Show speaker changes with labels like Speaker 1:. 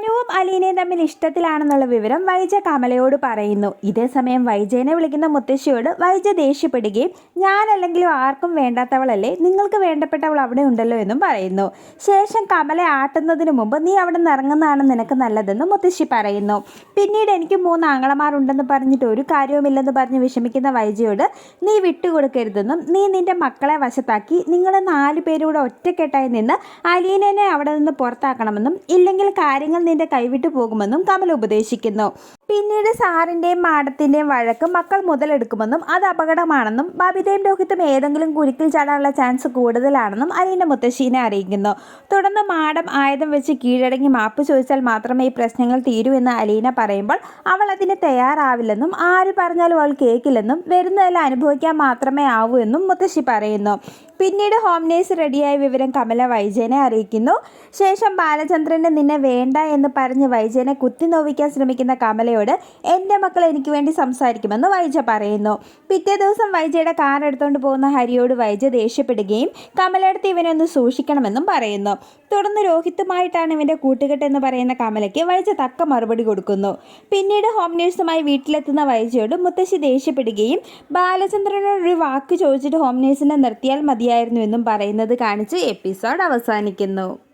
Speaker 1: അനുവും അലീനയും തമ്മിൽ ഇഷ്ടത്തിലാണെന്നുള്ള വിവരം വൈജ കമലയോട് പറയുന്നു. ഇതേസമയം വൈജയനെ വിളിക്കുന്ന മുത്തശ്ശിയോട് വൈജ ദേഷ്യപ്പെടുകയും ഞാനല്ലെങ്കിലും ആർക്കും വേണ്ടാത്തവളല്ലേ? നിങ്ങൾക്ക് വേണ്ടപ്പെട്ടവൾ അവിടെ ഉണ്ടല്ലോ എന്നും പറയുന്നു. ശേഷം കമല ആട്ടുന്നതിന് മുമ്പ് നീ അവിടെ നിന്ന് ഇറങ്ങുന്നതാണ് നിനക്ക് നല്ലതെന്ന് മുത്തശ്ശി പറയുന്നു. പിന്നീട് എനിക്ക് മൂന്ന് ആങ്ങളമാരുണ്ടെന്ന് പറഞ്ഞിട്ട് ഒരു കാര്യവുമില്ലെന്ന് പറഞ്ഞ് വിഷമിക്കുന്ന വൈജയോട് നീ വിട്ടുകൊടുക്കരുതെന്നും നീ നിന്റെ മക്കളെ വശത്താക്കി നിങ്ങൾ നാല് പേരൂടെ ഒറ്റക്കെട്ടായി നിന്ന് അലീനനെ അവിടെ നിന്ന് പുറത്താക്കണമെന്നും ഇല്ലെങ്കിൽ കാര്യങ്ങൾ നിന്റെ കൈവിട്ടു പോകുമെന്നും കമൽ ഉപദേശിക്കുന്നു. പിന്നീട് സാറിന്റെയും മാഡത്തിന്റെയും വഴക്ക് മക്കൾ മുതലെടുക്കുമെന്നും അത് അപകടമാണെന്നും ബബിതയും രോഹിത്തും ഏതെങ്കിലും കുരുക്കിൽ ചാടാനുള്ള ചാൻസ് കൂടുതലാണെന്നും അലീന മുത്തശ്ശീനെ അറിയിക്കുന്നു. തുടർന്ന് മാഡം ആയുധം വെച്ച് കീഴടങ്ങി മാപ്പ് ചോദിച്ചാൽ മാത്രമേ ഈ പ്രശ്നങ്ങൾ തീരൂ എന്ന് അലീന പറയുമ്പോൾ അവൾ അതിന് തയ്യാറാവില്ലെന്നും ആര് പറഞ്ഞാലും അവൾ കേൾക്കില്ലെന്നും വരുന്നതെല്ലാം അനുഭവിക്കാൻ മാത്രമേ ആവൂ എന്നും മുത്തശ്ശി പറയുന്നു. പിന്നീട് ഹോം നേഴ്സ് റെഡിയായ വിവരം കമല വൈജയനെ അറിയിക്കുന്നു. ശേഷം ബാലചന്ദ്രന് നിന്നെ വേണ്ട എന്ന് പറഞ്ഞ് വൈജയനെ കുത്തി നോവിക്കാൻ ശ്രമിക്കുന്ന കമലയോട് എന്റെ മക്കൾ എനിക്ക് വേണ്ടി സംസാരിക്കുമെന്ന് വൈജ പറയുന്നു. പിറ്റേ ദിവസം വൈജയുടെ കാർ എടുത്തുകൊണ്ട് പോകുന്ന ഹരിയോട് വൈജ ദേഷ്യപ്പെടുകയും കമലടുത്ത് ഇവനൊന്ന് സൂക്ഷിക്കണമെന്നും പറയുന്നു. തുടർന്ന് രോഹിത്തുമായിട്ടാണ് ഇവന്റെ കൂട്ടുകെട്ട് എന്ന് പറയുന്ന കമലയ്ക്ക് വൈജ തക്ക മറുപടി കൊടുക്കുന്നു. പിന്നീട് ഹോം നേഴ്സുമായി വീട്ടിലെത്തുന്ന വൈജയോട് മുത്തശ്ശി ദേഷ്യപ്പെടുകയും ബാലചന്ദ്രനോട് ഒരു വാക്ക് ചോദിച്ചിട്ട് ഹോം നേഴ്സിനെ നിർത്തിയാൽ മതിയായിരുന്നു എന്നും പറയുന്നത് കാണിച്ച് എപ്പിസോഡ് അവസാനിക്കുന്നു.